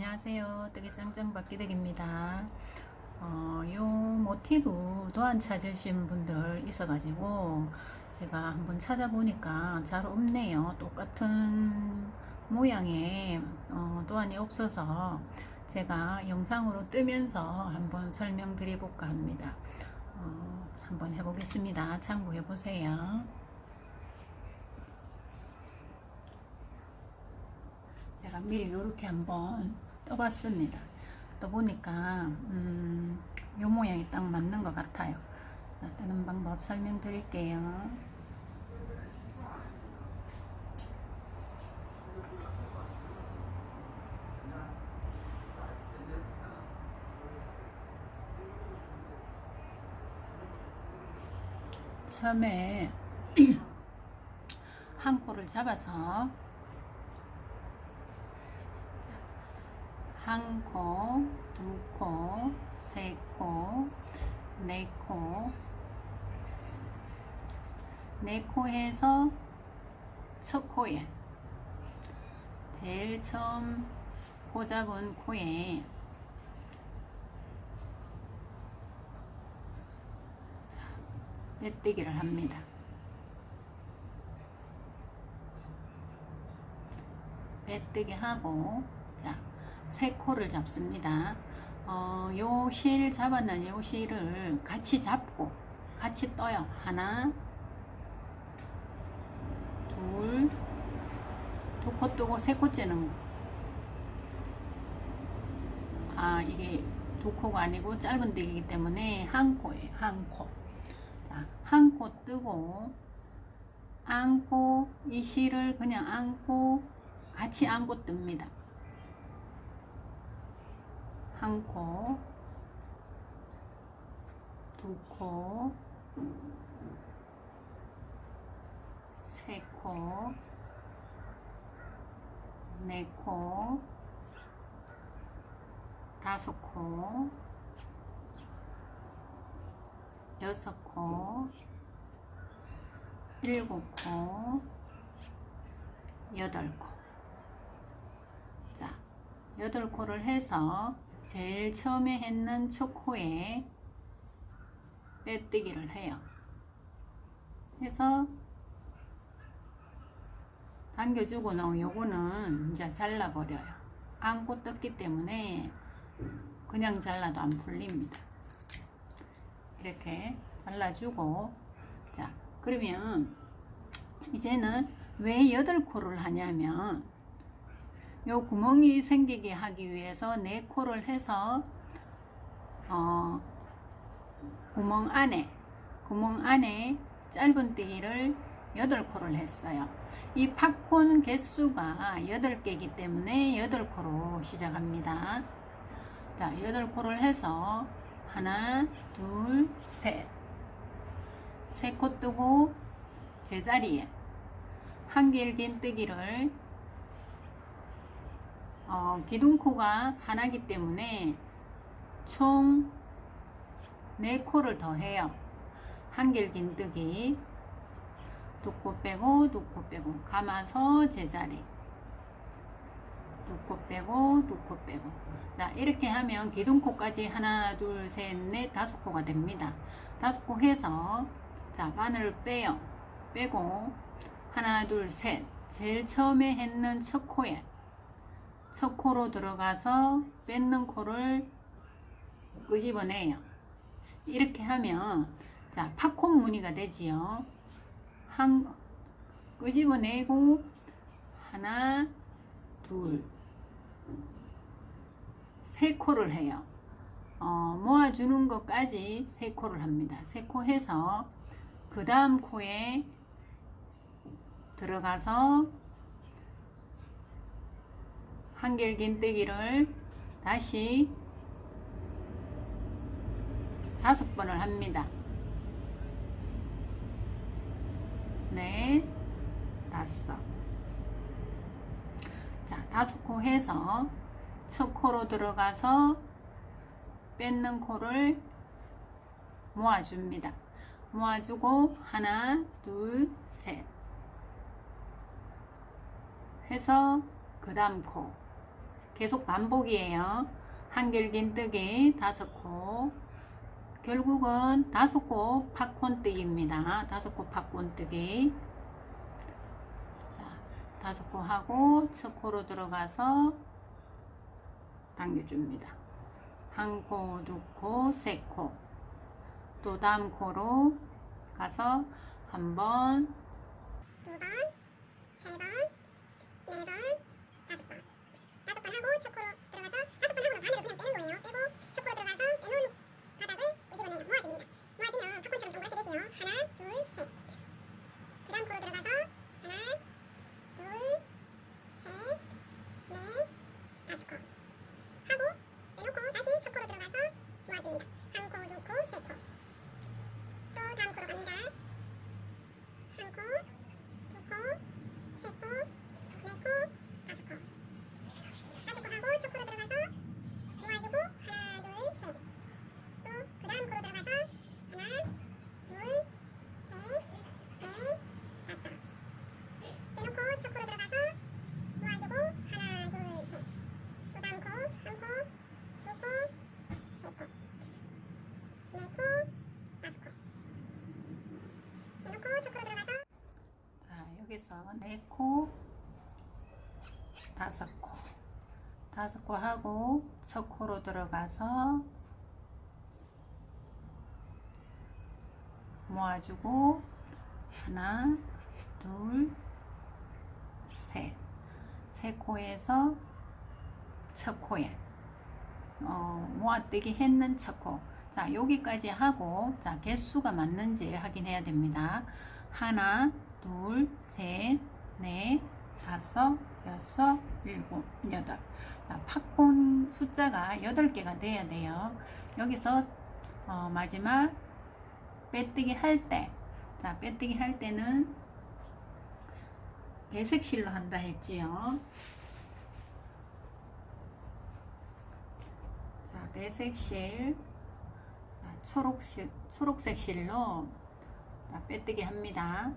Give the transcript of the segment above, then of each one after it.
안녕하세요. 뜨개 짱짱 박기덕입니다. 어, 요 모티브 도안 찾으신 분들 있어 가지고 제가 한번 찾아보니까 잘 없네요. 똑같은 모양의 어, 도안이 없어서 제가 영상으로 뜨면서 한번 설명드려 볼까 합니다. 어, 한번 해보겠습니다. 참고해 보세요. 제가 미리 이렇게 한번 떠봤습니다. 떠보니까 음, 요 모양이 딱 맞는 것 같아요. 자, 뜨는 방법 설명드릴게요. 처음에 한 코를 잡아서 한 코, 두 코, 세 코, 네 코, 네 코에서 첫 코에 제일 처음 코 잡은 코에 자, 메뜨기를 합니다. 메뜨기 하고 자, 세 코를 잡습니다. 어, 요실 잡았는 요 실을 같이 잡고 같이 떠요. 하나, 둘, 두 코 뜨고 세 코째는 아 이게 두 코가 아니고 짧은 데이기 때문에 한 코예요. 한 코. 자, 한 코 뜨고 안고 이 실을 그냥 안고 같이 안고 뜹니다. 한 코, 두 코, 세 코, 네 코, 다섯 코, 여섯 코, 일곱 코, 여덟 코. 자, 여덟 코를 해서 제일 처음에 했는 첫 코에 빼뜨기를 해요. 해서 당겨주고 나온 요거는 이제 잘라버려요. 안고 떴기 때문에 그냥 잘라도 안 풀립니다. 이렇게 잘라주고 자 그러면 이제는 왜 여덟 코를 하냐면 요 구멍이 생기게 하기 위해서 네 코를 해서 어, 구멍 안에 구멍 안에 짧은 띠기를 여덟 코를 했어요. 이 팝콘 개수가 여덟 개이기 때문에 여덟 코로 시작합니다. 자, 여덟 코를 해서 하나, 둘, 셋. 세 코 뜨고 제자리에 한 길긴 뜨기를 어, 기둥코가 하나기 때문에 총 4코를 더 해요. 한길긴 뜨기 두 코 빼고 두 코 빼고 감아서 제자리 두 코 빼고 두 코 빼고 자 이렇게 하면 기둥코까지 하나 둘 셋 넷 다섯 코가 됩니다. 다섯 코 해서 자 바늘을 빼요. 빼고 하나 둘 셋 제일 처음에 했는 첫 코에 첫 코로 들어가서 뺏는 코를 끄집어내요. 이렇게 하면 자 팝콘 무늬가 되지요. 한 끄집어내고 하나 둘 세 코를 해요. 어, 모아주는 것까지 세 코를 합니다. 세 코 해서 그 다음 코에 들어가서 한길긴 뜨기를 다시 다섯 번을 합니다. 네, 다섯. 자, 다섯 코 해서 첫 코로 들어가서 뺏는 코를 모아줍니다. 모아주고 하나, 둘, 셋 해서 그 다음 코 계속 반복이에요. 한길긴뜨기 다섯 코. 결국은 다섯 코 팝콘 뜨기입니다. 다섯 코 팝콘 뜨기. 자, 다섯 코 하고 첫 코로 들어가서 당겨줍니다. 한 코, 두 코, 세 코. 또 다음 코로 가서 한 번, 두 번, 세 번, 네 번, 다섯 번. 다섯 번 하고 첫 코로 들어가서 다섯 번 하고 바늘을 그냥 빼는 거예요. 빼고 첫 코로 들어가서 빼놓은 바닥을 뒤집어내요. 모아줍니다. 모아주면 팝콘처럼 동그랗게 되지요. 하나, 둘, 셋. 그 다음 코로 들어가서 하나, 둘, 셋, 넷, 다섯 코. 하고 빼놓고 다시 첫 코로 들어가서 모아줍니다. 한 코, 두 코, 세 코. 또 다음 코로 갑니다. 한 코, 두 코, 세 코, 네 코, 다섯 코. 다섯 코 하고 첫 코로 들어가서 모아주고 하나, 둘, 셋. 또 그 다음 코로 들어가서 하나, 둘, 셋, 넷, 다섯. 빼놓고 첫 코로 들어가서 모아주고 하나, 둘, 셋. 또 다음 코, 한 코, 두 코, 세 코. 네 코, 다섯 코. 빼놓고 첫 코로 들어가서 자, 여기서 네 코, 다섯 코. 다섯 코 하고 첫 코로 들어가서 모아주고 하나, 둘, 셋. 세 코에서 첫 코에 어, 모아뜨기 했는 첫 코. 자, 여기까지 하고 자, 개수가 맞는지 확인해야 됩니다. 하나, 둘, 셋, 넷, 다섯, 여섯, 일곱, 여덟. 자, 팝콘 숫자가 여덟 개가 돼야 돼요. 여기서 어, 마지막 빼뜨기 할 때, 자, 빼뜨기 할 때는 배색실로 한다 했지요. 자, 배색실, 자, 초록실, 초록색 실로 자, 빼뜨기 합니다.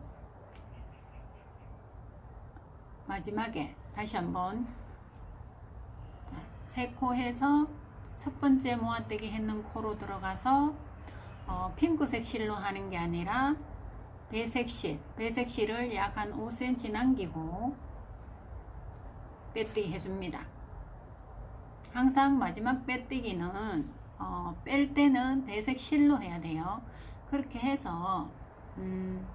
마지막에 다시 한번 세 코 해서 첫 번째 모아뜨기 했는 코로 들어가서 어, 핑크색 실로 하는 게 아니라 배색 실, 배색 실을 약 한 5cm 남기고 빼뜨기 해줍니다. 항상 마지막 빼뜨기는 어, 뺄 때는 배색 실로 해야 돼요. 그렇게 해서 음,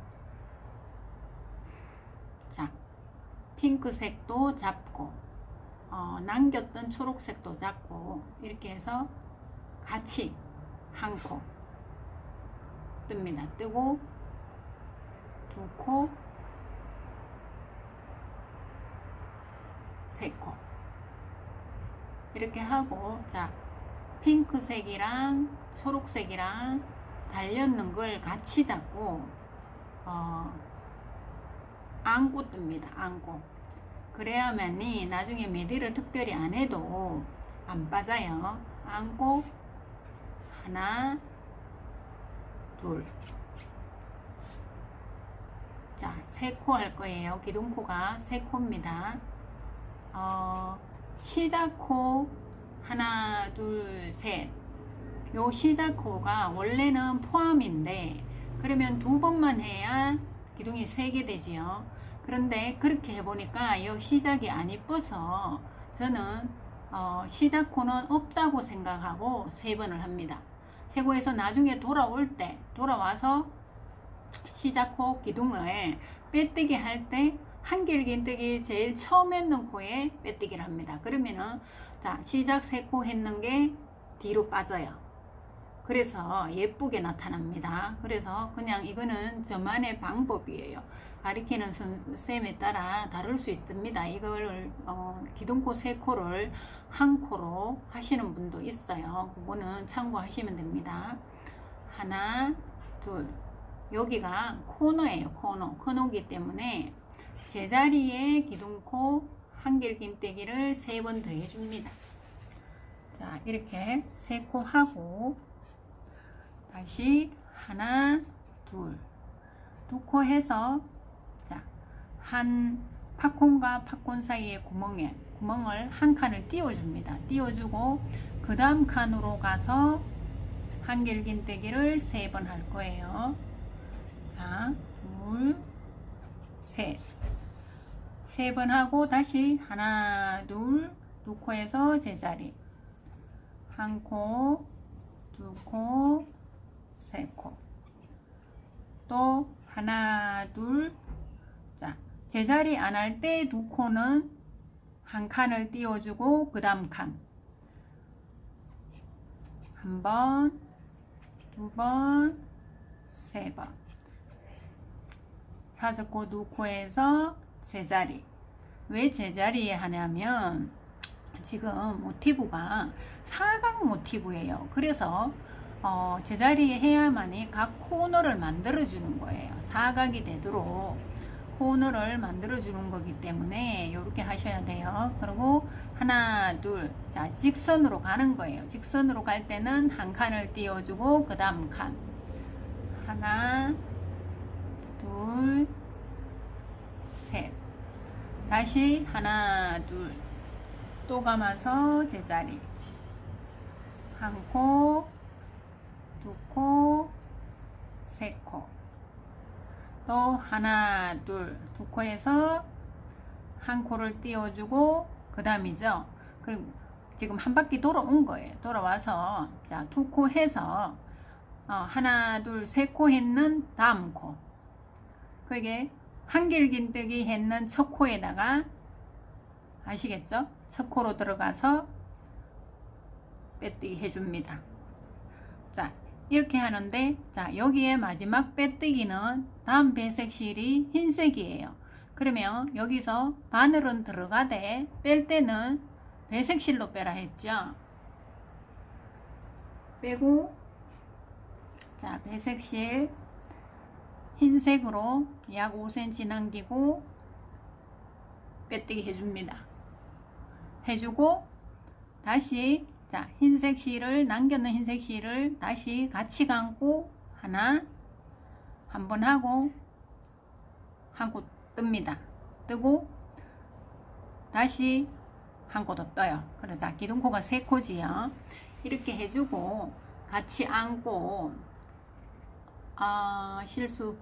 자 핑크색도 잡고 어, 남겼던 초록색도 잡고 이렇게 해서 같이 한 코 뜹니다. 뜨고 두 코, 세 코. 이렇게 하고, 자, 핑크색이랑 초록색이랑 달렸는 걸 같이 잡고, 어, 안고 뜹니다. 안고. 그래야만이 나중에 메디를 특별히 안 해도 안 빠져요. 안고, 하나, 둘. 자, 세 코 할 거예요. 기둥코가 세 코입니다. 어, 시작코 하나, 둘, 셋. 요 시작코가 원래는 포함인데 그러면 두 번만 해야 기둥이 세 개 되지요. 그런데 그렇게 해보니까 이 시작이 안 이뻐서 저는 어, 시작코는 없다고 생각하고 세 번을 합니다. 세고에서 나중에 돌아올 때 돌아와서 시작코 기둥을 빼뜨기 할 때 한길긴뜨기 제일 처음 했는 코에 빼뜨기를 합니다. 그러면은 자 시작 세 코 했는 게 뒤로 빠져요. 그래서 예쁘게 나타납니다. 그래서 그냥 이거는 저만의 방법이에요. 가리키는 선생님에 따라 다를 수 있습니다. 이걸 어, 기둥코 세 코를 한 코로 하시는 분도 있어요. 그거는 참고하시면 됩니다. 하나, 둘. 여기가 코너예요. 코너. 코너기 때문에 제자리에 기둥코 한길긴뜨기를 세 번 더 해줍니다. 자, 이렇게 세 코 하고 다시 하나, 둘, 두코 해서 자, 한 팝콘과 팝콘 사이의 구멍에 구멍을 한 칸을 띄워줍니다. 띄워주고 그 다음 칸으로 가서 한길긴뜨기를 세 번 할 거예요. 자, 둘, 셋. 세 번 하고 다시 하나, 둘, 두 코에서 제자리. 한 코, 두 코, 세 코. 또 하나, 둘. 자, 제자리 안 할 때 두 코는 한 칸을 띄워주고 그 다음 칸. 한 번, 두 번, 세 번. 다섯 코, 두 코에서 제자리. 왜 제자리에 하냐면 지금 모티브가 사각 모티브예요. 그래서 어, 제자리에 해야만이 각 코너를 만들어 주는 거예요. 사각이 되도록 코너를 만들어 주는 거기 때문에 이렇게 하셔야 돼요. 그리고 하나, 둘, 자 직선으로 가는 거예요. 직선으로 갈 때는 한 칸을 띄워주고 그 다음 칸 하나, 둘, 셋. 다시 하나, 둘. 또 감아서 제자리. 한 코, 두 코, 세 코. 또 하나, 둘, 두 코에서 한 코를 띄워주고 그 다음이죠. 그리고 지금 한 바퀴 돌아온 거예요. 돌아와서 자, 두 코 해서 어, 하나, 둘, 세 코 했는 다음 코. 그게 한길긴뜨기 했는 첫 코에다가 아시겠죠? 첫 코로 들어가서 빼뜨기 해줍니다. 자, 이렇게 하는데 자, 여기에 마지막 빼뜨기는 다음 배색 실이 흰색이에요. 그러면 여기서 바늘은 들어가되 뺄 때는 배색 실로 빼라 했죠. 빼고 자, 배색 실 흰색으로 약 5cm 남기고 빼뜨기 해줍니다. 해주고 다시 자 흰색 실을 남겼는 흰색 실을 다시 같이 감고 하나 한 번 하고 한코 뜹니다. 뜨고 다시 한코더 떠요. 그래서 자 기둥코가 세 코지요. 이렇게 해주고 같이 안고 아 실수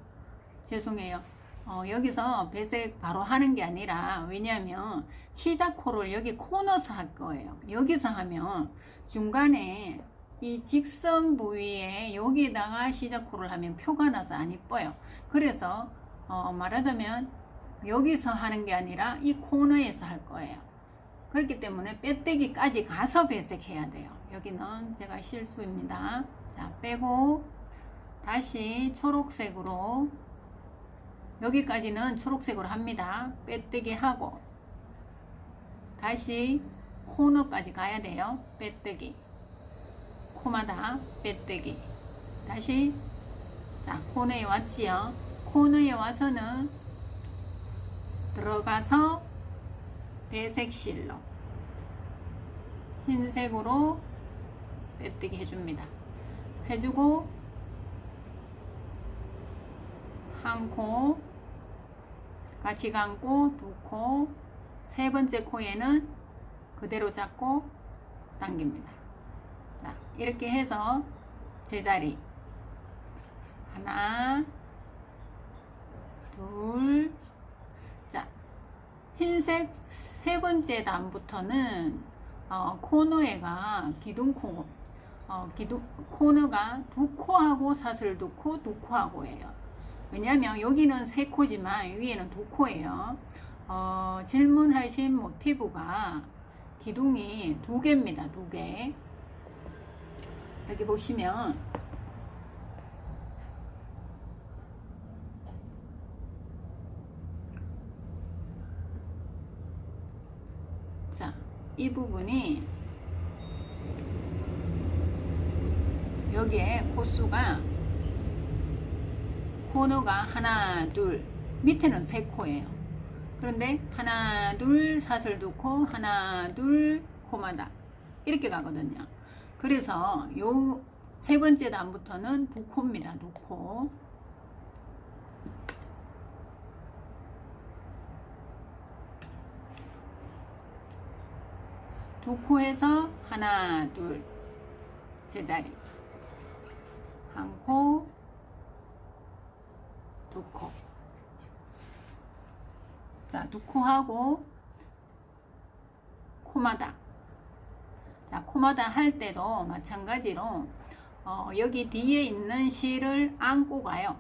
죄송해요. 어, 여기서 배색 바로 하는 게 아니라 왜냐하면 시작 코를 여기 코너서 할 거예요. 여기서 하면 중간에 이 직선 부위에 여기다가 시작 코를 하면 표가 나서 안 이뻐요. 그래서 어, 말하자면 여기서 하는 게 아니라 이 코너에서 할 거예요. 그렇기 때문에 빼떼기까지 가서 배색해야 돼요. 여기는 제가 실수입니다. 자, 빼고 다시 초록색으로 여기까지는 초록색으로 합니다. 빼뜨기 하고 다시 코너까지 가야 돼요. 빼뜨기 코마다 빼뜨기 다시 자 코너에 왔지요. 코너에 와서는 들어가서 배색 실로 흰색으로 빼뜨기 해줍니다. 해주고 한 코, 같이 감고 두 코, 세 번째 코에는 그대로 잡고 당깁니다. 자, 이렇게 해서 제자리 하나, 둘, 자, 흰색 세 번째 단부터는 어, 코너에가 기둥코, 어, 기둥 코너가 두 코하고 사슬 두 코, 두 코하고예요. 왜냐하면 여기는 세 코지만 위에는 두 코예요. 어, 질문하신 모티브가 기둥이 두 개입니다. 두 개. 여기 보시면 자, 이 부분이 여기에 코수가 코너가 하나, 둘, 밑에는 세 코예요. 그런데 하나, 둘, 사슬 두 코, 하나, 둘, 코마다 이렇게 가거든요. 그래서 요 세 번째 단부터는 두 코입니다. 두 코. 두 코에서 하나, 둘, 제자리. 한 코, 두 코. 자, 두코 하고, 코마다. 자, 코마다 할 때도 마찬가지로, 어, 여기 뒤에 있는 실을 안고 가요.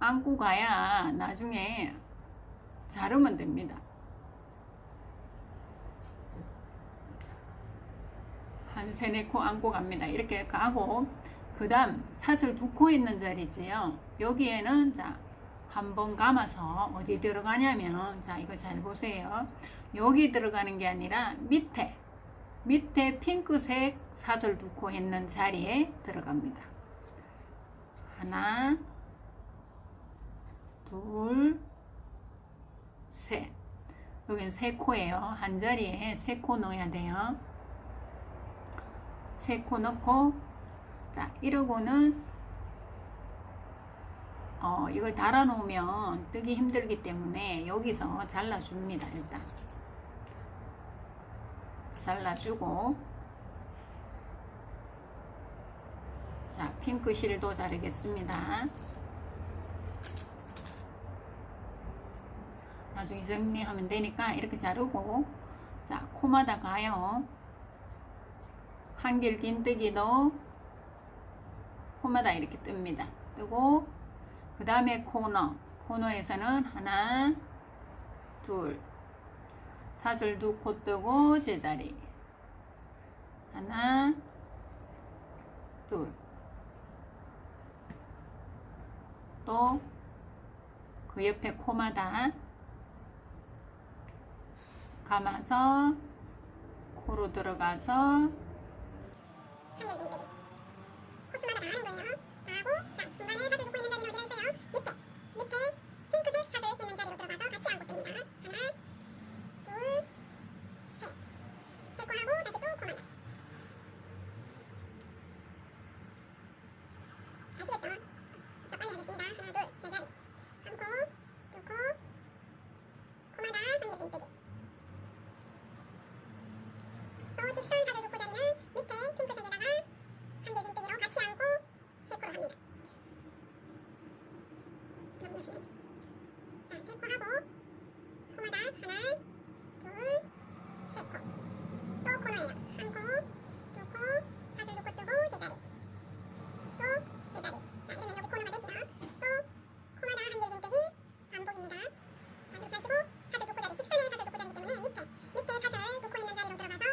안고 가야 나중에 자르면 됩니다. 한 세네 코 안고 갑니다. 이렇게 가고 그 다음 사슬 두 코 있는 자리지요. 여기에는 자 한번 감아서 어디 들어가냐면 자 이거 잘 보세요. 여기 들어가는 게 아니라 밑에 밑에 핑크색 사슬 두코 있는 자리에 들어갑니다. 하나 둘 셋. 여긴 세 코예요. 한 자리에 세 코 넣어야 돼요. 세 코 넣고 자 이러고는 어 이걸 달아 놓으면 뜨기 힘들기 때문에 여기서 잘라 줍니다 일단. 잘라 주고. 자 핑크 실도 자르겠습니다. 나중에 정리하면 되니까 이렇게 자르고. 자 코마다 가요. 한길 긴뜨기도 코마다 이렇게 뜹니다. 뜨고 그 다음에 코너. 코너에서는 하나 둘. 사슬 두 코 뜨고 제자리. 하나 둘. 또 그 옆에 코마다 감아서 코로 들어가서 코스마다 다 하는 거예요. 다 하고 자 중간에 사슬 놓고 있는 자리는 어디라 했어요? 밑에 밑에 핑크색 사슬 있는 자리로 들어가서 같이 안고 뜹니다 하나 둘셋세 코 하고 다시 또 코만 아시겠죠? 자 빨리 하겠습니다 하나 둘세 자리 한코두코 코마다 한길 빈뜨기 또 직선 사슬 놓고 자리는 밑에 핑크색에다가 한길 빈뜨기로 같이 안고 세 코를 합니다. 너무 멋있네. 자, 세 코 하고 코마다 하나, 둘, 세 코. 또 코너예요. 한 코, 두 코, 사슬 놓고 뜨고 제자리. 또 제자리. 자, 이러면 여기 코너가 되지요. 또 코마다 한길 빈뜨기 반복입니다. 자, 이렇게 하시고 사슬 놓고 자리, 직선의 사슬 놓고 자리기 때문에 밑에 밑에 사슬 놓고 있는 자리로 들어가서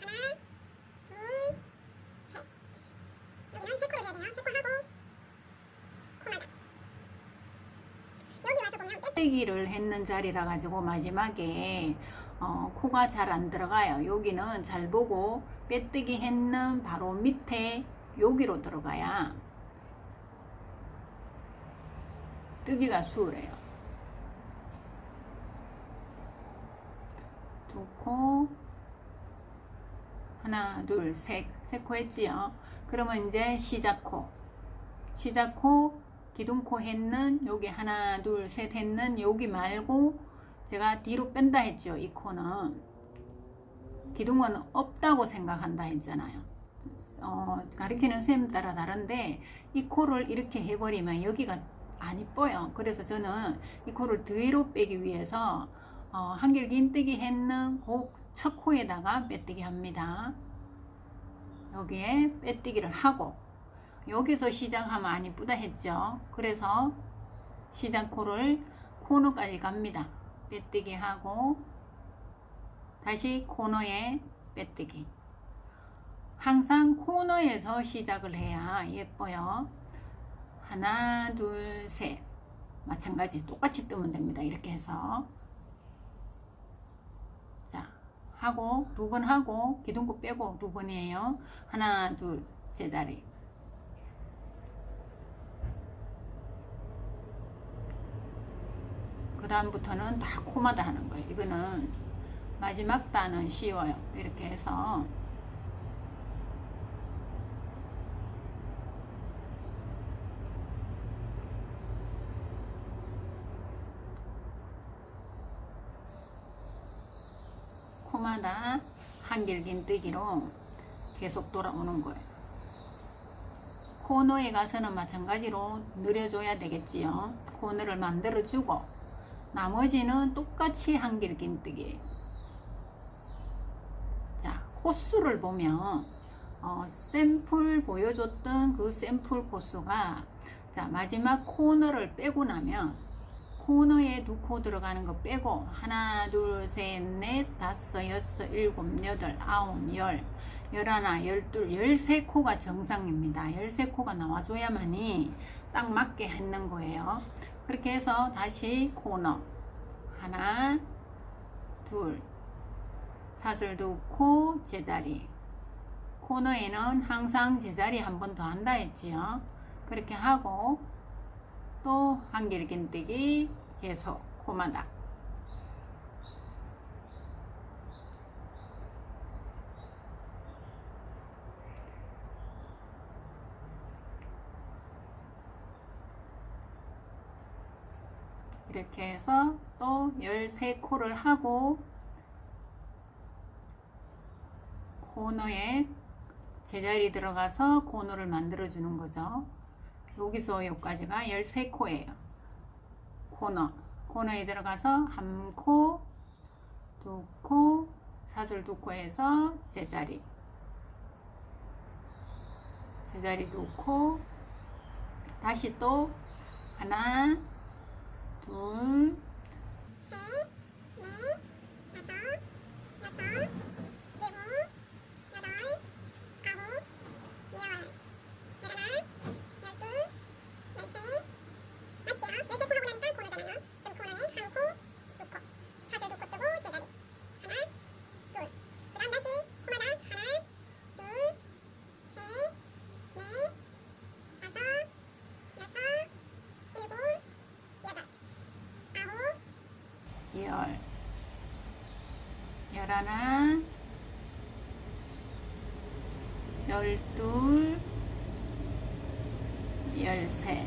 하나, 둘, 셋. 여기는 세 코를 해야 돼요. 세 코 하고 코마다. 여기 빼기를 했는 자리라 가지고 마지막에 어, 코가 잘 안 들어가요. 여기는 잘 보고 빼뜨기 했는 바로 밑에 여기로 들어가야 뜨기가 수월해요. 두 코, 하나, 둘, 셋, 세 코 했지요. 그러면 이제 시작 코, 시작 코, 기둥코 했는 여기 하나, 둘, 셋 했는 여기 말고 제가 뒤로 뺀다 했죠. 이 코는 기둥은 없다고 생각한다 했잖아요. 어, 가리키는 셈 따라 다른데 이 코를 이렇게 해버리면 여기가 안 이뻐요. 그래서 저는 이 코를 뒤로 빼기 위해서 어, 한길 긴뜨기 했는 그첫 코에다가 빼뜨기 합니다. 여기에 빼뜨기를 하고 여기서 시작하면 안 이쁘다 했죠. 그래서 시작 코를 코너까지 갑니다. 빼뜨기 하고 다시 코너에 빼뜨기. 항상 코너에서 시작을 해야 예뻐요. 하나, 둘, 셋. 마찬가지 똑같이 뜨면 됩니다. 이렇게 해서. 자, 하고 두 번 하고 기둥코 빼고 두 번이에요. 하나, 둘, 제자리. 그 다음부터는 다 코마다 하는 거예요. 이거는 마지막 단은 쉬워요. 이렇게 해서 코마다 한길긴 뜨기로 계속 돌아오는 거예요. 코너에 가서는 마찬가지로 늘려줘야 되겠지요. 코너를 만들어주고 나머지는 똑같이 한길긴뜨기예요. 자, 코스를 보면 어, 샘플 보여줬던 그 샘플 코스가 자 마지막 코너를 빼고 나면 코너에 두 코 들어가는 거 빼고 하나 둘 셋 넷 다섯 여섯 일곱 여덟 아홉 열 열하나 열둘 열세 코가 정상입니다. 열세 코가 나와줘야만이 딱 맞게 했는 거예요. 그렇게 해서 다시 코너. 하나 둘. 사슬 두코 제자리. 코너에는 항상 제자리 한 번 더 한다 했지요. 그렇게 하고 또 한 길 긴뜨기 계속 코마다 이렇게 해서 또 13코를 하고 코너에 제자리 들어가서 코너를 만들어 주는 거죠. 여기서 여기까지가 13코예요. 코너. 코너에 들어가서 한 코, 두 코, 사슬 두 코에서 제자리. 제자리 두 코. 다시 또 하나, 둘, 열, 열하나, 열둘, 열셋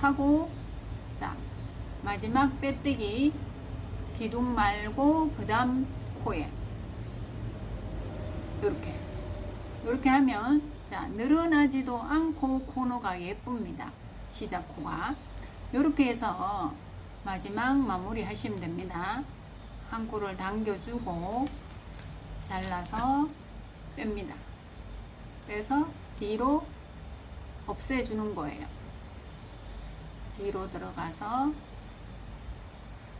하고 자 마지막 빼뜨기. 기둥 말고 그 다음 코에. 이렇게. 이렇게 하면 자 늘어나지도 않고 코너가 예쁩니다. 시작 코가. 이렇게 해서 마지막 마무리 하시면 됩니다 한 코를 당겨주고 잘라서 뺍니다 빼서 뒤로 없애주는 거예요 뒤로 들어가서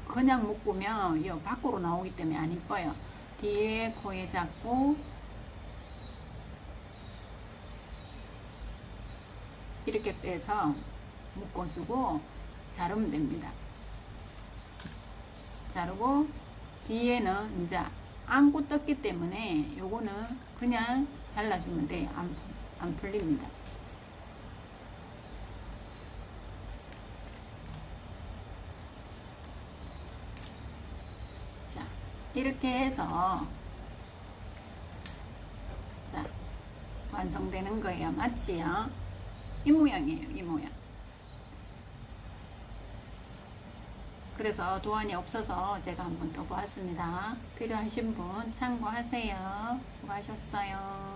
그냥 묶으면 이 밖으로 나오기 때문에 안 이뻐요. 뒤에 코에 잡고 이렇게 빼서 묶어주고 자르면 됩니다. 자르고 뒤에는 이제 안고 떴기 때문에 요거는 그냥 잘라주면 돼요. 안, 안 풀립니다. 자, 이렇게 해서 자, 완성되는 거예요. 맞지요? 이 모양이에요. 이 모양. 그래서 도안이 없어서 제가 한번 더 보았습니다. 필요하신 분 참고하세요. 수고하셨어요.